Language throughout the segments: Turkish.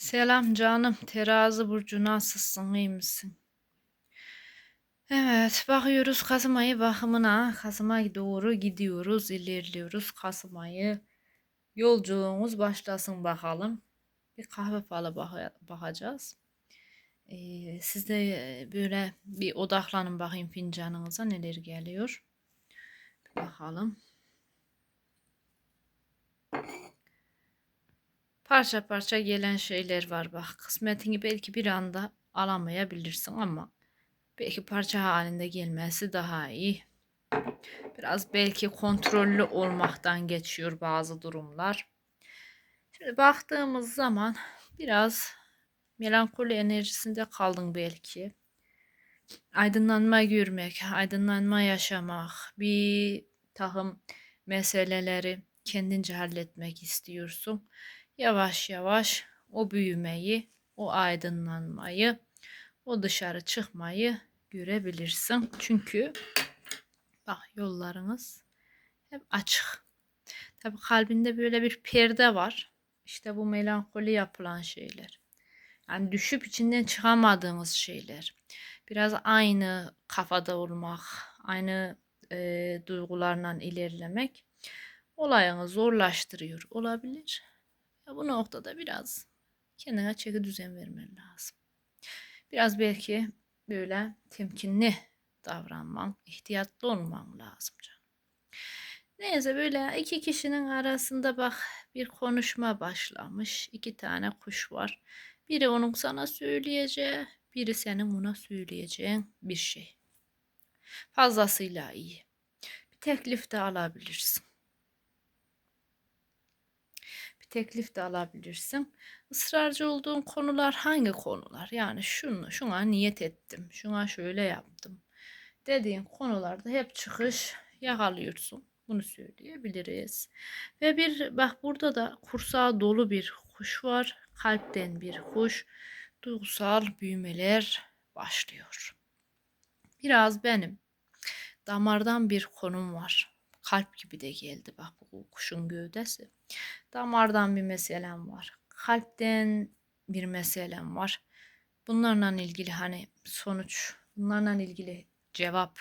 Selam canım. Terazi burcu nasılsın? iyi misin? Evet, bakıyoruz Kasım ayı bakımına. Kasım doğru gidiyoruz, ilerliyoruz. Kasım ayı yolculuğumuz başlasın bakalım. Bir kahve falı baka- bakacağız. Ee, siz de e, böyle bir odaklanın bakayım fincanınıza neler geliyor. Bir bakalım. Parça parça gelen şeyler var bak. Kısmetini belki bir anda alamayabilirsin ama belki parça halinde gelmesi daha iyi. Biraz belki kontrollü olmaktan geçiyor bazı durumlar. Şimdi baktığımız zaman biraz melankoli enerjisinde kaldın belki. Aydınlanma görmek, aydınlanma yaşamak, bir takım meseleleri kendince halletmek istiyorsun yavaş yavaş o büyümeyi, o aydınlanmayı, o dışarı çıkmayı görebilirsin. Çünkü bak yollarınız hep açık. Tabi kalbinde böyle bir perde var. İşte bu melankoli yapılan şeyler. Yani düşüp içinden çıkamadığınız şeyler. Biraz aynı kafada olmak, aynı e, duygularla ilerlemek olayını zorlaştırıyor olabilir. Bu noktada biraz kendine çeki düzen vermen lazım. Biraz belki böyle temkinli davranman, ihtiyatlı olman lazım. Neyse böyle iki kişinin arasında bak bir konuşma başlamış. İki tane kuş var. Biri onun sana söyleyeceği, biri senin ona söyleyeceğin bir şey. Fazlasıyla iyi. Bir teklif de alabilirsin teklif de alabilirsin. Israrcı olduğun konular hangi konular? Yani şunu, şuna niyet ettim, şuna şöyle yaptım dediğin konularda hep çıkış yakalıyorsun. Bunu söyleyebiliriz. Ve bir bak burada da kursağı dolu bir kuş var. Kalpten bir kuş. Duygusal büyümeler başlıyor. Biraz benim damardan bir konum var kalp gibi de geldi bak bu kuşun gövdesi. Damardan bir meselem var. Kalpten bir meselem var. Bunlarla ilgili hani sonuç, bunlarla ilgili cevap,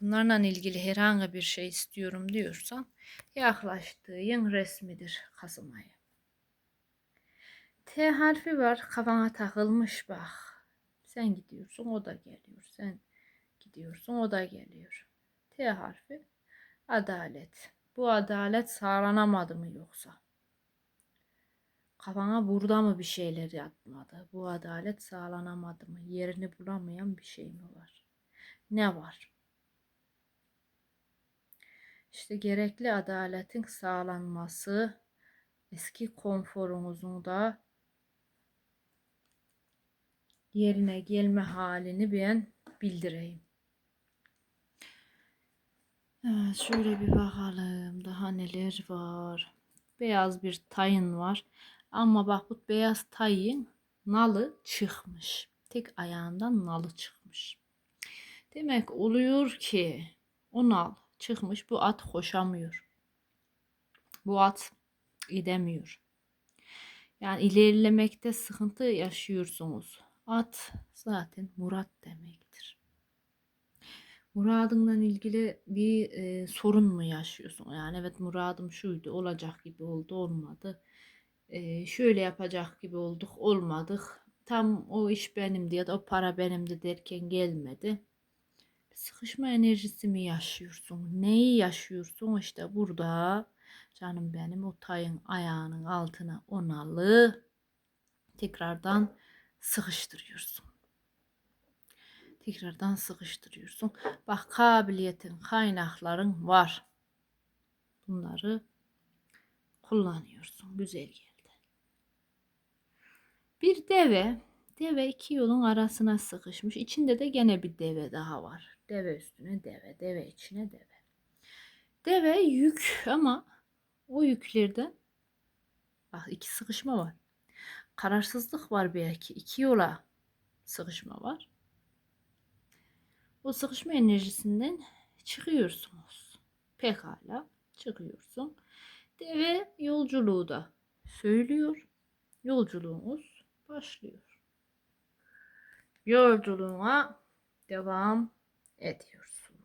bunlarla ilgili herhangi bir şey istiyorum diyorsan yaklaştığın resmidir Kasım ayı. T harfi var kafana takılmış bak. Sen gidiyorsun o da geliyor. Sen gidiyorsun o da geliyor. T harfi Adalet. Bu adalet sağlanamadı mı yoksa? Kafana burada mı bir şeyler yatmadı? Bu adalet sağlanamadı mı? Yerini bulamayan bir şey mi var? Ne var? İşte gerekli adaletin sağlanması, eski konforunuzun da yerine gelme halini ben bildireyim. Şöyle bir bakalım daha neler var. Beyaz bir tayın var. Ama bak bu beyaz tayın nalı çıkmış. Tek ayağından nalı çıkmış. Demek oluyor ki o nal çıkmış bu at koşamıyor. Bu at gidemiyor. Yani ilerlemekte sıkıntı yaşıyorsunuz. At zaten murat demektir muradından ilgili bir e, sorun mu yaşıyorsun? Yani evet muradım şuydu olacak gibi oldu olmadı. E, şöyle yapacak gibi olduk olmadık. Tam o iş benimdi ya da o para benimdi derken gelmedi. Sıkışma enerjisi mi yaşıyorsun? Neyi yaşıyorsun? İşte burada canım benim o tayın ayağının altına onalı tekrardan sıkıştırıyorsun tekrardan sıkıştırıyorsun. Bak kabiliyetin, kaynakların var. Bunları kullanıyorsun. Güzel geldi. Bir deve, deve iki yolun arasına sıkışmış. İçinde de gene bir deve daha var. Deve üstüne deve, deve içine deve. Deve yük ama o yüklerden bak iki sıkışma var. Kararsızlık var belki. iki yola sıkışma var. O sıkışma enerjisinden çıkıyorsunuz. Pekala çıkıyorsun. Deve yolculuğu da söylüyor. yolculuğumuz başlıyor. Yolculuğuna devam ediyorsun.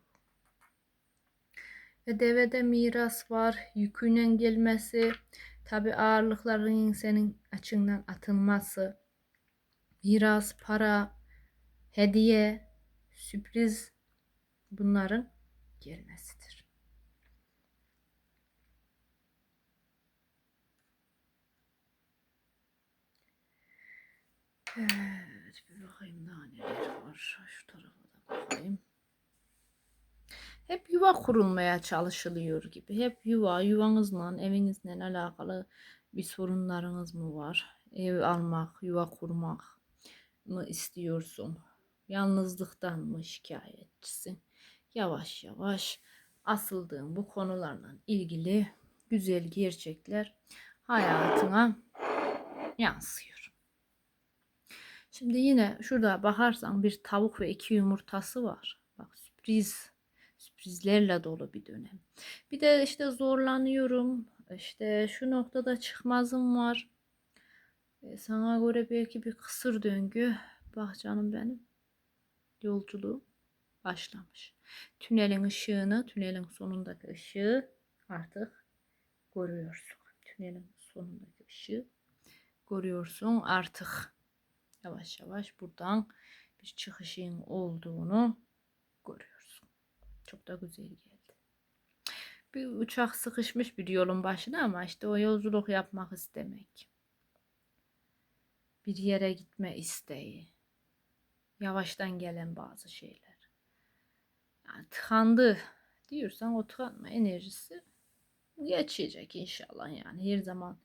Ve devede miras var, yüküyle gelmesi, tabi ağırlıkların senin açından atılması, miras, para, hediye, sürpriz bunların gelmesidir. Evet, bir bakayım daha neler var. Şu tarafa da bakayım. Hep yuva kurulmaya çalışılıyor gibi. Hep yuva, yuvanızla, evinizle alakalı bir sorunlarınız mı var? Ev almak, yuva kurmak mı istiyorsun? Yalnızlıktan mı şikayetçisin? Yavaş yavaş asıldığın bu konularla ilgili güzel gerçekler hayatına yansıyor. Şimdi yine şurada bakarsan bir tavuk ve iki yumurtası var. Bak sürpriz, sürprizlerle dolu bir dönem. Bir de işte zorlanıyorum. İşte şu noktada çıkmazım var. E, sana göre belki bir kısır döngü. Bak canım benim. Yolculuğum başlamış. Tünelin ışığını, tünelin sonundaki ışığı artık görüyorsun. Tünelin sonundaki ışığı görüyorsun artık yavaş yavaş buradan bir çıkışın olduğunu görüyorsun. Çok da güzel geldi. Bir uçak sıkışmış bir yolun başına ama işte o yolculuk yapmak istemek. Bir yere gitme isteği. Yavaştan gelen bazı şeyler. Yani tıkandı diyorsan o tıkanma enerjisi geçecek inşallah yani her zaman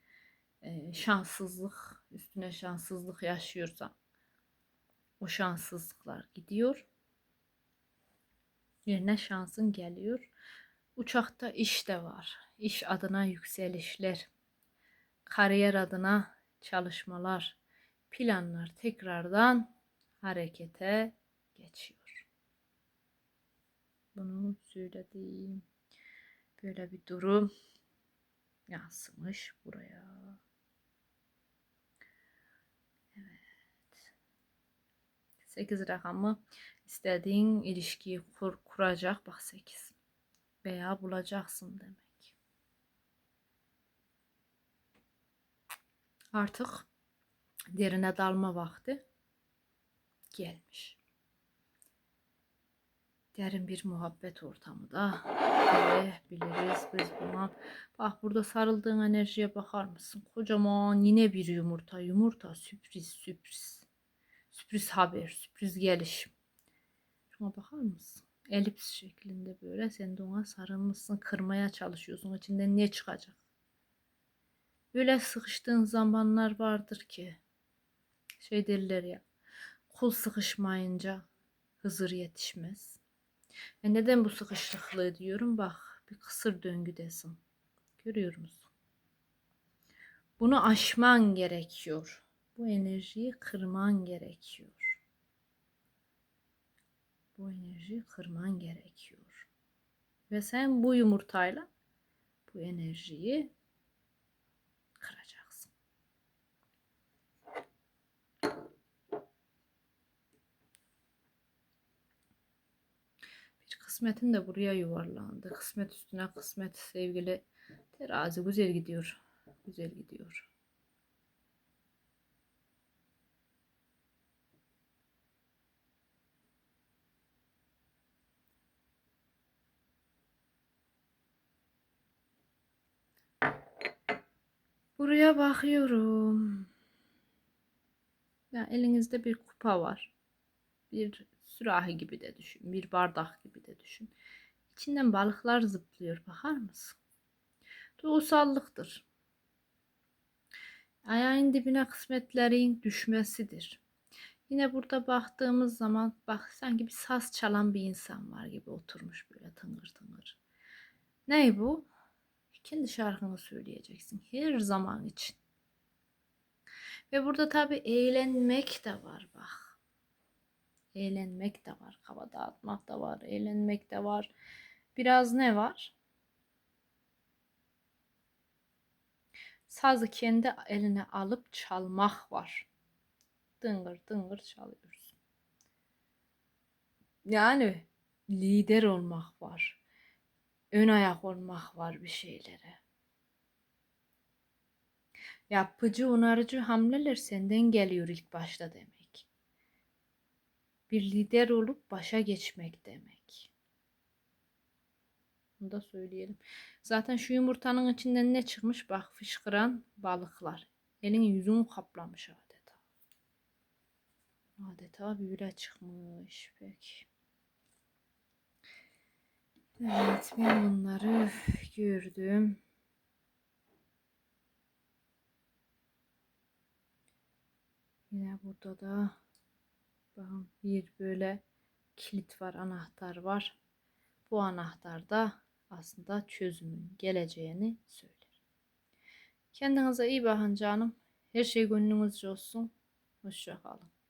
e, şanssızlık üstüne şanssızlık yaşıyorsan o şanssızlıklar gidiyor. Yerine şansın geliyor. Uçakta iş de var. İş adına yükselişler, kariyer adına çalışmalar, planlar tekrardan harekete geçiyor. Bunu söylediğim böyle bir durum yansımış buraya. 8 rakamı istediğin ilişkiyi kur, kuracak bak 8 veya bulacaksın demek. Artık derine dalma vakti gelmiş. Derin bir muhabbet ortamı da biliriz biz buna. Bak burada sarıldığın enerjiye bakar mısın? Kocaman yine bir yumurta. Yumurta sürpriz sürpriz. Sürpriz haber, sürpriz gelişim. Şuna bakar mısın? Elips şeklinde böyle sen de ona sarılmışsın, kırmaya çalışıyorsun. İçinden ne çıkacak? Öyle sıkıştığın zamanlar vardır ki şey derler ya kul sıkışmayınca Hızır yetişmez. E neden bu sıkışıklığı diyorum? Bak bir kısır döngüdesin. Görüyor musun? Bunu aşman gerekiyor bu enerjiyi kırman gerekiyor. Bu enerjiyi kırman gerekiyor. Ve sen bu yumurtayla bu enerjiyi Bir kısmetin de buraya yuvarlandı. Kısmet üstüne kısmet sevgili terazi güzel gidiyor. Güzel gidiyor. Buraya bakıyorum. Ya elinizde bir kupa var. Bir sürahi gibi de düşün. Bir bardak gibi de düşün. İçinden balıklar zıplıyor. Bakar mısın? Duygusallıktır. Ayağın dibine kısmetlerin düşmesidir. Yine burada baktığımız zaman bak sanki bir saz çalan bir insan var gibi oturmuş böyle tıngır tıngır. Ney bu? kendi şarkını söyleyeceksin her zaman için. Ve burada tabi eğlenmek de var bak. Eğlenmek de var. Hava dağıtmak da var. Eğlenmek de var. Biraz ne var? sazı kendi eline alıp çalmak var. Dıngır dıngır çalıyoruz. Yani lider olmak var. Ön ayak olmak var bir şeylere. Yapıcı, onarıcı hamleler senden geliyor ilk başta demek. Bir lider olup başa geçmek demek. Bunu da söyleyelim. Zaten şu yumurtanın içinden ne çıkmış? Bak fışkıran balıklar. Elin yüzünü kaplamış adeta. Adeta böyle çıkmış. Peki. Evet ben bunları gördüm. Yine burada da bakın bir böyle kilit var, anahtar var. Bu anahtar da aslında çözümün geleceğini söyler. Kendinize iyi bakın canım. Her şey gönlünüzce olsun. Hoşça kalın.